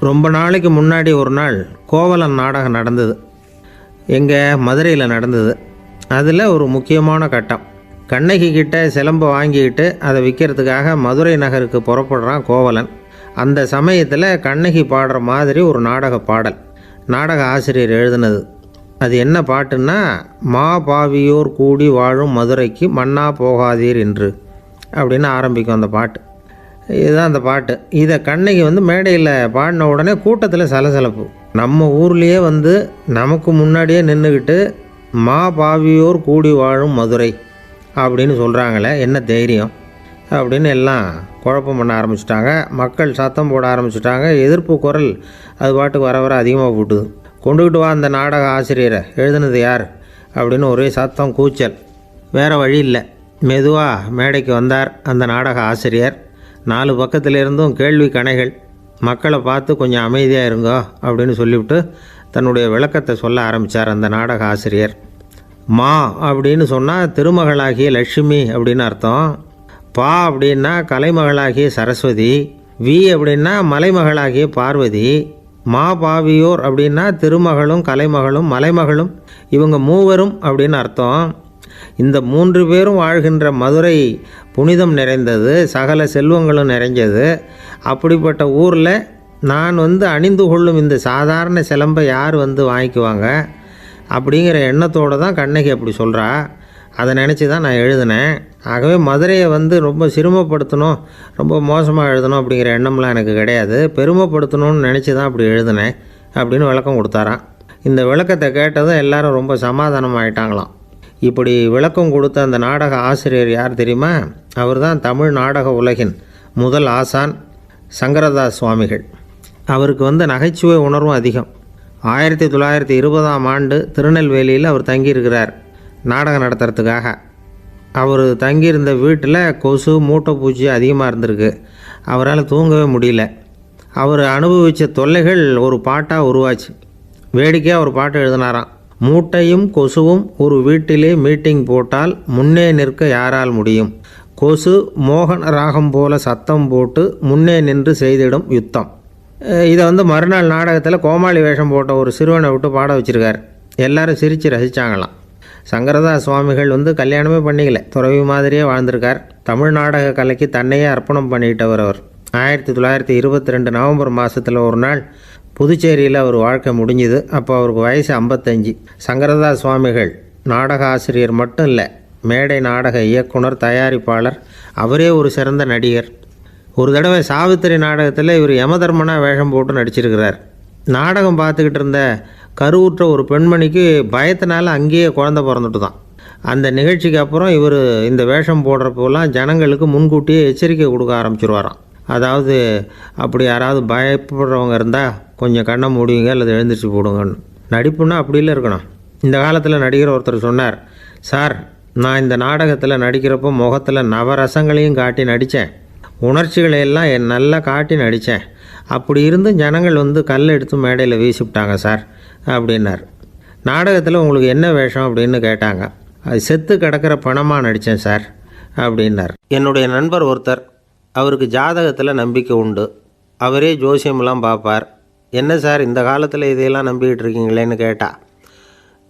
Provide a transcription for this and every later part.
ரொம்ப நாளைக்கு முன்னாடி ஒரு நாள் கோவலன் நாடகம் நடந்தது. எங்கள் மதுரையில் நடந்தது. அதில் ஒரு முக்கியமான கட்டம். கண்ணகி கிட்ட சிலம்பு வாங்கிக்கிட்டு அதை விற்கிறதுக்காக மதுரை நகருக்கு புறப்படுறான் கோவலன். அந்த சமயத்தில் கண்ணகி பாடுற மாதிரி ஒரு நாடக பாடல். நாடக ஆசிரியர் எழுதினது. அது என்ன பாட்டுன்னா மா பாவியோர் கூடி வாழும் மதுரைக்கு மண்ணா போகாதீர் என்று அப்படின்னு ஆரம்பிக்கும் அந்த பாட்டு. இதுதான் அந்த பாட்டு. இதை கண்ணகி வந்து மேடையில் பாடின உடனே கூட்டத்தில் சலசலப்பு. நம்ம ஊர்லேயே வந்து நமக்கு முன்னாடியே நின்றுக்கிட்டு மா பாவியோர் கூடி வாழும் மதுரை அப்படின்னு சொல்கிறாங்களே என்ன தைரியம்? அப்படின்னு எல்லாம் குழப்பம் பண்ண ஆரம்பிச்சிட்டாங்க. மக்கள் சத்தம் போட ஆரம்பிச்சிட்டாங்க. எதிர்ப்பு குரல் அது பாட்டுக்கு வர வர அதிகமாக போட்டுது. கொண்டுக்கிட்டு வா அந்த நாடக ஆசிரியரை எழுதுனது யார்? அப்படின்னு ஒரே சத்தம் கூச்சல். வேறு வழி இல்லை. மெதுவாக மேடைக்கு வந்தார் அந்த நாடக ஆசிரியர். நாலு பக்கத்திலிருந்தும் கேள்வி கணைகள் மக்களை பார்த்து கொஞ்சம் அமைதியாக இருங்கோ அப்படின்னு சொல்லிவிட்டு தன்னுடைய விளக்கத்தை சொல்ல ஆரம்பித்தார் அந்த நாடக ஆசிரியர். மா அப்படின்னு சொன்னால் திருமகளாகிய லட்சுமி அப்படின்னு அர்த்தம். பா அப்படின்னா கலைமகளாகிய சரஸ்வதி வி அப்படின்னா மலைமகளாகிய பார்வதி மா பாவியோர் அப்படின்னா திருமகளும் கலைமகளும் மலைமகளும் இவங்க மூவரும் அப்படின்னு அர்த்தம். இந்த மூன்று பேரும் வாழ்கின்ற மதுரை புனிதம் நிறைந்தது சகல செல்வங்களும் நிறைஞ்சது. அப்படிப்பட்ட ஊரில் நான் வந்து அணிந்து கொள்ளும் இந்த சாதாரண சிலம்பை யார் வந்து வாங்கிக்குவாங்க அப்படிங்கிற எண்ணத்தோடு தான் கண்ணகி அப்படி சொல்கிறா அதை நினச்சி தான் நான் எழுதினேன். ஆகவே மதுரையை வந்து ரொம்ப சிரமப்படுத்தணும் ரொம்ப மோசமாக எழுதணும் அப்படிங்கிற எண்ணம்லாம் எனக்கு கிடையாது. பெருமைப்படுத்தணும்னு நினச்சி தான் அப்படி எழுதினேன் அப்படின்னு விளக்கம் கொடுத்தாராம். இந்த விளக்கத்தை கேட்டதும் எல்லாரும் ரொம்ப சமாதானம் ஆயிட்டாங்களாம் இப்படி விளக்கம் கொடுத்த அந்த நாடக ஆசிரியர் யார் தெரியுமா? அவர் தான் தமிழ் நாடக உலகின் முதல் ஆசான் சங்கரதாஸ் சுவாமிகள். அவருக்கு வந்து நகைச்சுவை உணர்வும் அதிகம். ஆயிரத்தி தொள்ளாயிரத்தி இருபதாம் ஆண்டு திருநெல்வேலியில் அவர் தங்கியிருக்கிறார் நாடகம் நடத்துறதுக்காக. அவர் தங்கியிருந்த வீட்டில் கொசு மூட்டை பூச்சி அதிகமாக இருந்திருக்கு. அவரால் தூங்கவே முடியல. அவர் அனுபவித்த தொல்லைகள் ஒரு பாட்டாக உருவாச்சு. வேடிக்கையாக ஒரு பாட்டு எழுதினாராம். மூட்டையும் கொசுவும் ஒரு வீட்டிலே மீட்டிங் போட்டால் முன்னே நிற்க யாரால் முடியும்? கொசு மோகன ராகம் போல சத்தம் போட்டு முன்னே நின்று செய்திடும் யுத்தம். இதை வந்து மறுநாள் நாடகத்தில் கோமாளி வேஷம் போட்ட ஒரு சிறுவனை விட்டு பாட வச்சிருக்கார். எல்லாரும் சிரித்து ரசித்தாங்களாம் சங்கரதாஸ் சுவாமிகள் வந்து கல்யாணமே பண்ணிக்கல. துறவி மாதிரியே வாழ்ந்திருக்கார். தமிழ் நாடக கலைக்கு தன்னையே அர்ப்பணம் பண்ணிட்டவர் அவர். ஆயிரத்தி தொள்ளாயிரத்தி இருபத்தி ரெண்டு நவம்பர் மாதத்தில் ஒரு நாள் புதுச்சேரியில் அவர் வாழ்க்கை முடிஞ்சுது. அப்போ அவருக்கு வயசு ஐம்பத்தஞ்சு. சங்கரதாஸ் சுவாமிகள் நாடக ஆசிரியர் மட்டும் இல்லை மேடை நாடக இயக்குனர் தயாரிப்பாளர் அவரே ஒரு சிறந்த நடிகர். ஒரு தடவை சாவித்திரி நாடகத்தில் இவர் யமதர்மனா வேஷம் போட்டு நடிச்சிருக்கிறார். நாடகம் பார்த்துக்கிட்டு இருந்த கருவுற்ற ஒரு பெண்மணிக்கு பயத்தினால அங்கேயே குழந்தை பிறந்துட்டு தான் அந்த நிகழ்ச்சிக்கு அப்புறம் இவர் இந்த வேஷம் போடுறப்போலாம் ஜனங்களுக்கு முன்கூட்டியே எச்சரிக்கை கொடுக்க ஆரம்பிச்சிருவாராம். அதாவது அப்படி யாராவது பயப்படுறவங்க இருந்தால் கொஞ்சம் கண்ணை மூடிங்க அல்லது எழுந்திரிச்சு போடுங்கன்னு நடிப்புன்னா அப்படிலாம் இருக்கணும். இந்த காலத்தில் நடிகர் ஒருத்தர் சொன்னார் சார் நான் இந்த நாடகத்தில் நடிக்கிறப்போ முகத்தில் நவரசங்களையும் காட்டி நடித்தேன் உணர்ச்சிகளை எல்லாம் என் நல்லா காட்டி நடித்தேன் அப்படி இருந்து ஜனங்கள் வந்து கல் எடுத்து மேடையில் வீசிவிட்டாங்க சார் அப்படின்னார். நாடகத்தில் உங்களுக்கு என்ன வேஷம்? அப்படின்னு கேட்டாங்க. அது செத்து கிடக்கிற பணமாக நடித்தேன் சார் அப்படின்னார். என்னுடைய நண்பர் ஒருத்தர் அவருக்கு ஜாதகத்தில் நம்பிக்கை உண்டு. அவரே ஜோசியமெல்லாம் பார்ப்பார். என்ன சார் இந்த காலத்தில் இதையெல்லாம் நம்பிக்கிட்டு இருக்கீங்களேன்னு கேட்டால்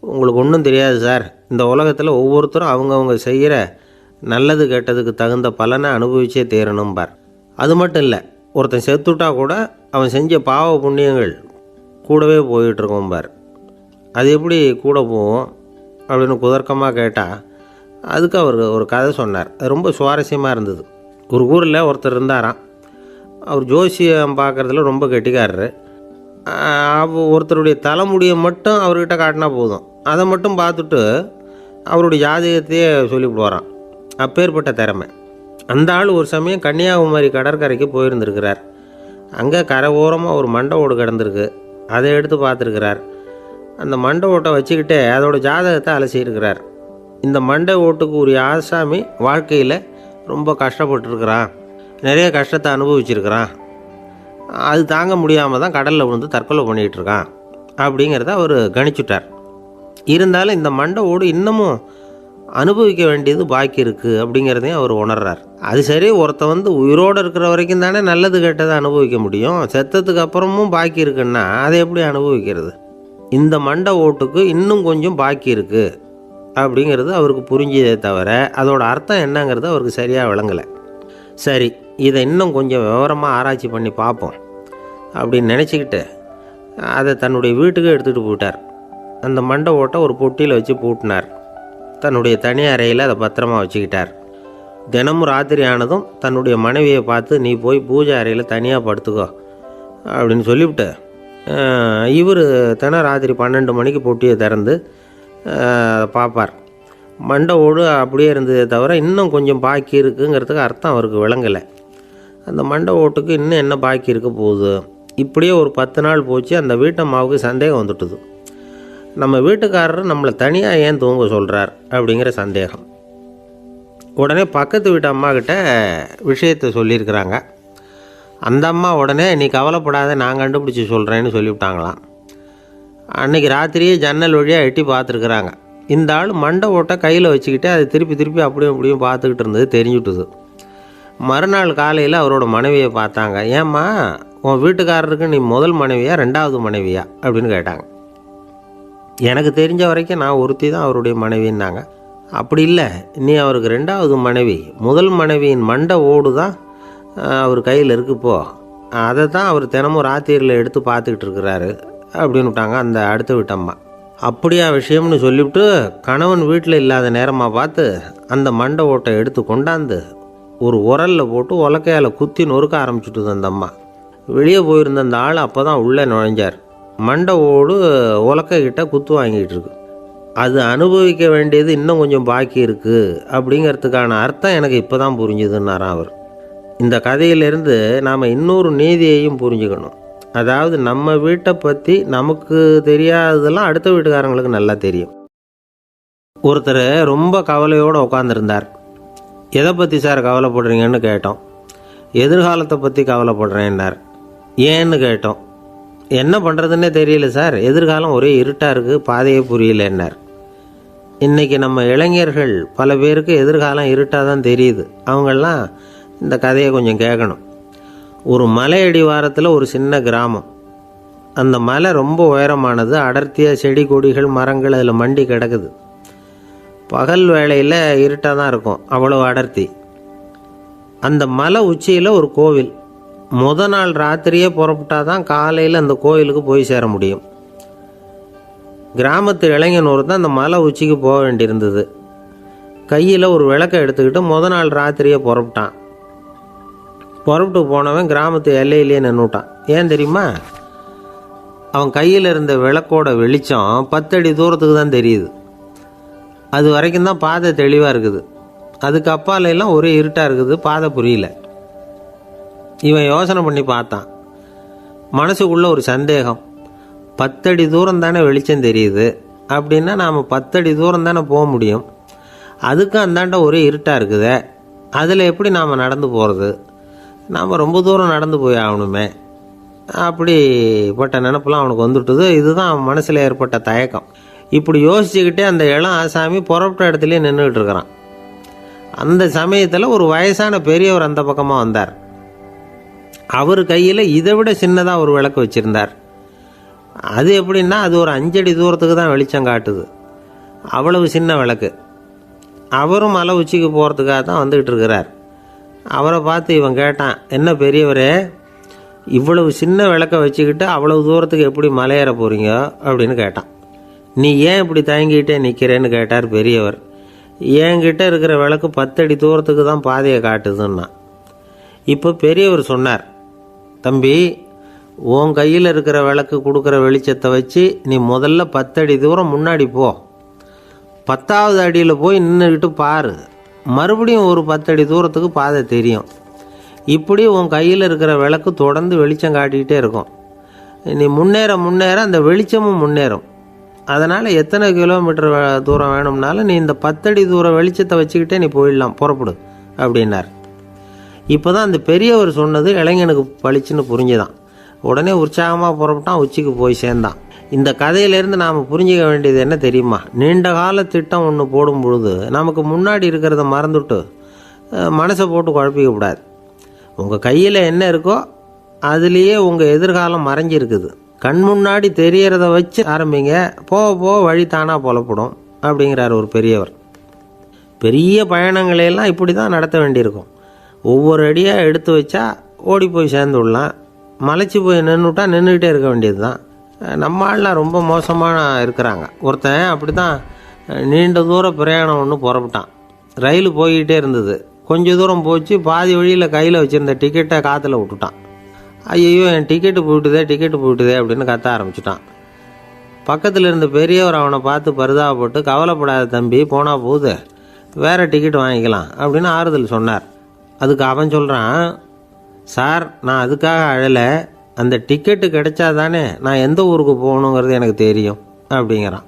உங்களுக்கு ஒன்றும் தெரியாது சார். இந்த உலகத்தில் ஒவ்வொருத்தரும் அவங்கவுங்க செய்கிற நல்லது கெட்டதுக்கு தகுந்த பலனை அனுபவிச்சே தேரணும்பார். அது மட்டும் இல்லை ஒருத்தன் செத்துட்டா கூட அவன் செஞ்ச பாவ புண்ணியங்கள் கூடவே போயிட்டுருக்கோம்பார். அது எப்படி கூட போகும்? அப்படின்னு குதர்க்கமாக கேட்டால் அதுக்கு அவர் ஒரு கதை சொன்னார். அது ரொம்ப சுவாரஸ்யமாக இருந்தது. ஒரு ஊரில் ஒருத்தர் இருந்தாராம். அவர் ஜோசியம் பார்க்குறதுல ரொம்ப கெட்டிக்காரரு. அவ ஒருத்தருடைய தலைமுடியை மட்டும் அவர்கிட்ட காட்டினா போதும். அதை மட்டும் பார்த்துட்டு அவருடைய ஜாதகத்தையே சொல்லிவிடுவாராம். அப்பேற்பட்ட திறமை. அந்த ஆள் ஒரு சமயம் கன்னியாகுமரி கடற்கரைக்கு போயிருந்திருக்கிறார். அங்கே கரை ஓரமாக ஒரு மண்டை ஓடு கிடந்திருக்கு. அதை எடுத்து பார்த்துருக்கிறார். அந்த மண்டை ஓட்டை வச்சுக்கிட்டே அதோடய ஜாதகத்தை அலசியிருக்கிறார். இந்த மண்டை ஓட்டுக்கு உரிய ஆசாமி வாழ்க்கையில் ரொம்ப கஷ்டப்பட்டுருக்கிறான் நிறைய கஷ்டத்தை அனுபவிச்சிருக்கிறான். அது தாங்க முடியாமல் தான் கடலில் விழுந்து தற்கொலை பண்ணிகிட்டு இருக்கான் அப்படிங்கிறத அவர் கணிச்சுட்டார். இருந்தாலும் இந்த மண்டை ஓடு இன்னமும் அனுபவிக்க வேண்டியது பாக்கி இருக்குது அப்படிங்கிறதையும் அவர் உணர்றார். அது சரி ஒருத்தன் வந்து உயிரோடு இருக்கிற வரைக்கும் தானே நல்லது கெட்டதை அனுபவிக்க முடியும். செத்ததுக்கு அப்புறமும் பாக்கி இருக்குன்னா அதை எப்படி அனுபவிக்கிறது? இந்த மண்டை ஓட்டுக்கு இன்னும் கொஞ்சம் பாக்கி இருக்குது அப்படிங்கிறது அவருக்கு புரிஞ்சதே தவிர அதோட அர்த்தம் என்னங்கிறது அவருக்கு சரியாக விளங்கலை. சரி இதை இன்னும் கொஞ்சம் விவரமாக ஆராய்ச்சி பண்ணி பார்ப்போம் அப்படின்னு நினச்சிக்கிட்டு அதை தன்னுடைய வீட்டுக்கு எடுத்துகிட்டு போயிட்டார். அந்த மண்டை ஓட்டை ஒரு பொட்டியில் வச்சு பூட்டினார். தன்னுடைய தனி அறையில் அதை பத்திரமா வச்சுக்கிட்டார். தினமும் ராத்திரி ஆனதும் தன்னுடைய மனைவியை பார்த்து நீ போய் பூஜை அறையில் தனியாக படுத்துக்கோ அப்படின்னு சொல்லிவிட்டு இவர் தினம் ராத்திரி பன்னெண்டு மணிக்கு பொட்டியை திறந்து பார்ப்பார். மண்டை ஓடு அப்படியே இருந்ததே தவிர இன்னும் கொஞ்சம் பாக்கி இருக்குங்கிறதுக்கு அர்த்தம் அவருக்கு விளங்கலை. அந்த மண்டை ஓட்டுக்கு இன்னும் என்ன பாக்கி இருக்க போகுது? இப்படியே ஒரு பத்து நாள் போச்சு அந்த வீட்டம்மாவுக்கு சந்தேகம் வந்துட்டுது. நம்ம வீட்டுக்காரர் நம்மளை தனியாக ஏன் தூங்க சொல்கிறார் அப்படிங்கிற சந்தேகம். உடனே பக்கத்து வீட்டு அம்மா கிட்ட விஷயத்தை சொல்லியிருக்கிறாங்க. அந்த அம்மா உடனே நீ கவலைப்படாத நான் கண்டுபிடிச்சி சொல்கிறேன்னு சொல்லிவிட்டாங்களாம். அன்னைக்கு ராத்திரியே ஜன்னல் வழியாக எட்டி பார்த்துருக்குறாங்க. இந்த ஆள் மண்டை ஓட்டை கையில் வச்சுக்கிட்டு அதை திருப்பி திருப்பி அப்படியும் அப்படியும் பார்த்துக்கிட்டு இருந்தது தெரிஞ்சுட்டுது. மறுநாள் காலையில் அவரோட மனைவியை பார்த்தாங்க. ஏம்மா உன் வீட்டுக்காரருக்கு நீ முதல் மனைவியா ரெண்டாவது மனைவியா? அப்படின்னு கேட்டாங்க. எனக்கு தெரிஞ்ச வரைக்கும் நான் ஒருத்தி தான் அவருடைய மனைவின்னாங்க. அப்படி இல்லை நீ அவருக்கு ரெண்டாவது மனைவி முதல் மனைவியின் மண்டை ஓடு தான் அவர் கையில் இருக்குப்போ அதை தான் அவர் தினமும் ராத்திரியில் எடுத்து பார்த்துக்கிட்டு இருக்கிறாரு. அப்படின்னு விட்டாங்க அந்த அடுத்த வீட்டம்மா. அப்படியா விஷயம்னு சொல்லிவிட்டு கணவன் வீட்டில் இல்லாத நேரமாக பார்த்து அந்த மண்டை ஓட்டை எடுத்து கொண்டாந்து ஒரு உரலில் போட்டு உலக்கையால் குத்தி நொறுக்க ஆரம்பிச்சுட்டுது அந்த அம்மா. வெளியே போயிருந்த அந்த ஆள் அப்போ தான் உள்ளே நுழைஞ்சார். மண்டை ஓடு உலக்கைக்கிட்ட குத்து வாங்கிட்டு இருக்கு. அது அனுபவிக்க வேண்டியது இன்னும் கொஞ்சம் பாக்கி இருக்குது அப்படிங்கிறதுக்கான அர்த்தம் எனக்கு இப்போ தான் புரிஞ்சுதுன்னாராம் அவர். இந்த கதையிலிருந்து நாம் இன்னொரு நீதியையும் புரிஞ்சுக்கணும். அதாவது நம்ம வீட்டை பற்றி நமக்கு தெரியாததெல்லாம் அடுத்த வீட்டுக்காரங்களுக்கு நல்லா தெரியும். ஒருத்தர் ரொம்ப கவலையோடு உட்காந்துருந்தார் எதை பற்றி சார் கவலைப்படுறீங்கன்னு கேட்டோம். எதிர்காலத்தை பற்றி கவலைப்படுறேன்னார். ஏன்னு கேட்டோம். என்ன பண்ணுறதுன்னே தெரியல சார். எதிர்காலம் ஒரே இருட்டாக இருக்குது பாதையே புரியலன்னார். இன்றைக்கி நம்ம இளைஞர்கள் பல பேருக்கு எதிர்காலம் இருட்டாக தான் தெரியுது. அவங்கெல்லாம் இந்த கதையை கொஞ்சம் கேட்கணும் ஒரு மலை அடிவாரத்தில் ஒரு சின்ன கிராமம். அந்த மலை ரொம்ப உயரமானது அடர்த்தியாக செடி கொடிகள் மரங்கள் அதில் மண்டி கிடக்குது. பகல் வேளையில் இருட்டாக தான் இருக்கும் அவ்வளோ அடர்த்தி. அந்த மலை உச்சியில் ஒரு கோவில். முத நாள் ராத்திரியே புறப்பட்டா தான் காலையில் அந்த கோயிலுக்கு போய் சேர முடியும். கிராமத்து இளைஞன் ஒருத்தன் அந்த மலை உச்சிக்கு போக வேண்டியிருந்தது. கையில் ஒரு விளக்கை எடுத்துக்கிட்டு முத நாள் ராத்திரியே புறப்பட்டான். புறப்பட்டு போனவன் கிராமத்து எல்லையிலேயே நின்றுட்டான் ஏன் தெரியுமா? அவன் கையில் இருந்த விளக்கோட வெளிச்சம் பத்தடி தூரத்துக்கு தான் தெரியுது. அது வரைக்கும் தான் பாதை தெளிவாக இருக்குது. அதுக்கு அப்பாலையெல்லாம் ஒரே இருட்டாக இருக்குது பாதை புரியல. இவன் யோசனை பண்ணி பார்த்தான். மனசுக்குள்ள ஒரு சந்தேகம். பத்தடி தூரம் தானே வெளிச்சம் தெரியுது? அப்படின்னா நாம் பத்தடி தூரம் தானே போக முடியும்? அதுக்கும் அந்தாண்ட ஒரே இருட்டாக இருக்குது. அதில் எப்படி நாம் நடந்து போகிறது நாம் ரொம்ப தூரம் நடந்து போய் ஆகணுமே. அப்படிப்பட்ட நினப்பெல்லாம் அவனுக்கு வந்துட்டுது. இதுதான் மனசில் ஏற்பட்ட தயக்கம். இப்படி யோசிச்சுக்கிட்டே அந்த இளம் ஆசாமி புறப்பட்ட இடத்துலேயே நின்றுக்கிட்டு இருக்கிறான். அந்த சமயத்தில் ஒரு வயசான பெரியவர் அந்த பக்கமாக வந்தார். அவர் கையில் இதை விட சின்னதாக ஒரு விளக்கு வச்சுருந்தார். அது எப்படின்னா அது ஒரு அஞ்சடி தூரத்துக்கு தான் வெளிச்சம் காட்டுது. அவ்வளவு சின்ன விளக்கு. அவரும் மலை உச்சிக்கு போகிறதுக்காக தான் வந்துக்கிட்டு இருக்கிறார். அவரை பார்த்து இவன் கேட்டான் என்ன பெரியவரே இவ்வளவு சின்ன விளக்க வச்சுக்கிட்டு அவ்வளவு தூரத்துக்கு எப்படி மலையேற போகிறீங்க அப்படின்னு கேட்டான். நீ ஏன் இப்படி தயங்கிட்டே நிற்கிறேன்னு கேட்டார் பெரியவர். என்கிட்ட இருக்கிற விளக்கு பத்தடி தூரத்துக்கு தான் பாதையை காட்டுதுன்னா. இப்போ பெரியவர் சொன்னார் தம்பி உன் கையில் இருக்கிற விளக்கு கொடுக்குற வெளிச்சத்தை வச்சு நீ முதல்ல பத்தடி தூரம் முன்னாடி போ. பத்தாவது அடியில் போய் நின்றுக்கிட்டு பாரு. மறுபடியும் ஒரு பத்தடி தூரத்துக்கு பாதை தெரியும். இப்படி உன் கையில் இருக்கிற விளக்கு தொடர்ந்து வெளிச்சம் காட்டிக்கிட்டே இருக்கும். நீ முன்னேற முன்னேற அந்த வெளிச்சமும் முன்னேறும். அதனால் எத்தனை கிலோமீட்டர் வே- தூரம் வேணும்னாலும் நீ இந்த பத்தடி தூரம் வெளிச்சத்தை வச்சுக்கிட்டே நீ போயிடலாம் புறப்படு அப்படின்னார். இப்போ தான் அந்த பெரியவர் சொன்னது இளைஞனுக்கு பளிச்சுன்னு புரிஞ்சுதான். உடனே உற்சாகமாக புறப்பட்டான் உச்சிக்கு போய் சேர்ந்தான். இந்த கதையிலேருந்து நாம் புரிஞ்சிக்க வேண்டியது என்ன தெரியுமா? நீண்ட கால திட்டம் ஒன்று போடும் பொழுது நமக்கு முன்னாடி இருக்கிறத மறந்துட்டு மனசை போட்டு குழப்பிக்க கூடாது. உங்கள் கையில் என்ன இருக்கோ அதுலேயே உங்கள் எதிர்காலம் மறைஞ்சிருக்குது. கண் முன்னாடி தெரியறத வச்சு ஆரம்பிங்க. போக போக வழி தானாக புலப்படும் அப்படிங்கிறார் ஒரு பெரியவர். பெரிய பயணங்களையெல்லாம் இப்படி தான் நடத்த வேண்டியிருக்கும். ஒவ்வொரு அடியாக எடுத்து வச்சா ஓடி போய் சேர்ந்து விடலாம் மலைச்சி போய் நின்றுட்டா நின்றுக்கிட்டே இருக்க வேண்டியது தான் நம்ம ஆள்லாம் ரொம்ப மோசமாக இருக்கிறாங்க. ஒருத்தன் அப்படி தான் நீண்ட தூர பிரயாணம் ஒன்று புறப்பட்டான். ரயில் போய்கிட்டே இருந்தது. கொஞ்ச தூரம் போச்சு பாதி வழியில் கையில் வச்சுருந்த டிக்கெட்டை காற்றுல விட்டுட்டான். ஐயோ என் டிக்கெட்டு போயிட்டுதே டிக்கெட்டு போயிட்டுதே அப்படின்னு கத்த ஆரம்பிச்சிட்டான். பக்கத்தில் இருந்த பெரியவர் அவனை பார்த்து பரிதாபப்பட்டு கவலைப்படாத தம்பி போனால் போகுது. வேறு டிக்கெட் வாங்கிக்கலாம். அப்படின்னு ஆறுதல் சொன்னார். அதுக்கு அவன் சொல்கிறான் சார் நான் அதுக்காக அழலை. அந்த டிக்கெட்டு கிடைச்சா தானே நான் எந்த ஊருக்கு போகணுங்கிறது எனக்கு தெரியும் அப்படிங்கிறான்.